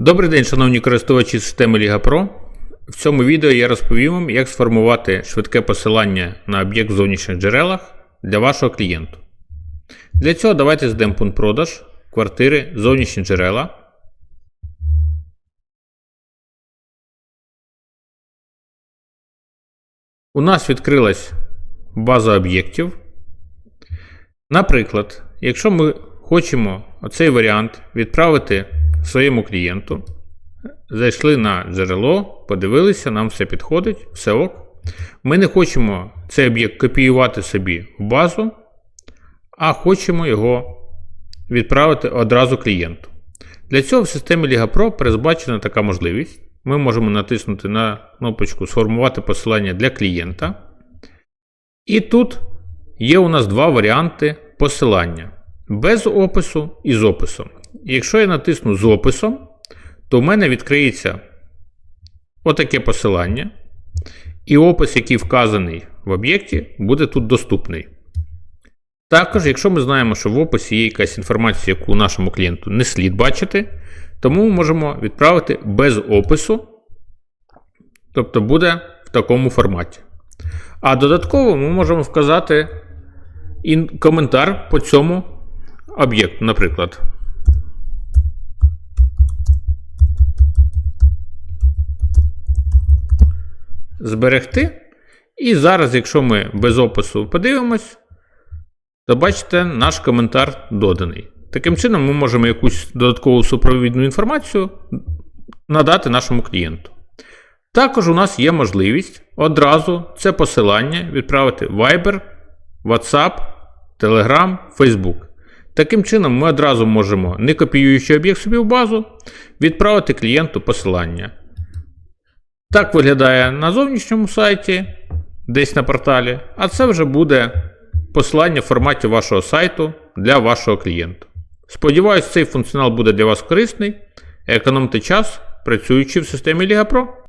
Добрий день, шановні користувачі системи Liga Pro. В цьому відео я розповім вам, як сформувати швидке посилання на об'єкт в зовнішніх джерелах для вашого клієнту. Для цього давайте зайдемо пункт продаж, квартири, зовнішні джерела. У нас відкрилась база об'єктів. Наприклад, якщо ми хочемо оцей варіант відправити своєму клієнту, зайшли на джерело, подивилися, нам все підходить, все ок. Ми не хочемо цей об'єкт копіювати собі в базу, а хочемо його відправити одразу клієнту. Для цього в системі Liga Pro передбачена така можливість. Ми можемо натиснути на кнопочку Сформувати посилання для клієнта. І тут є у нас два варіанти посилання без опису і з описом. Якщо я натисну з описом, то в мене відкриється отаке посилання. І опис, який вказаний в об'єкті, буде тут доступний. Також, якщо ми знаємо, що в описі є якась інформація, яку нашому клієнту не слід бачити, тому ми можемо відправити без опису, тобто буде в такому форматі. А додатково ми можемо вказати коментар по цьому об'єкту, наприклад. Зберегти. І зараз, якщо ми без опису подивимось, то бачите, наш коментар доданий. Таким чином, ми можемо якусь додаткову супровідну інформацію надати нашому клієнту. Також у нас є можливість одразу це посилання відправити Viber, WhatsApp, Telegram, Facebook. Таким чином, ми одразу можемо, не копіюючи об'єкт собі в базу, відправити клієнту посилання. Так виглядає на зовнішньому сайті, десь на порталі, а це вже буде посилання в форматі вашого сайту для вашого клієнта. Сподіваюсь, цей функціонал буде для вас корисний. Економте час, працюючи в системі Liga Pro.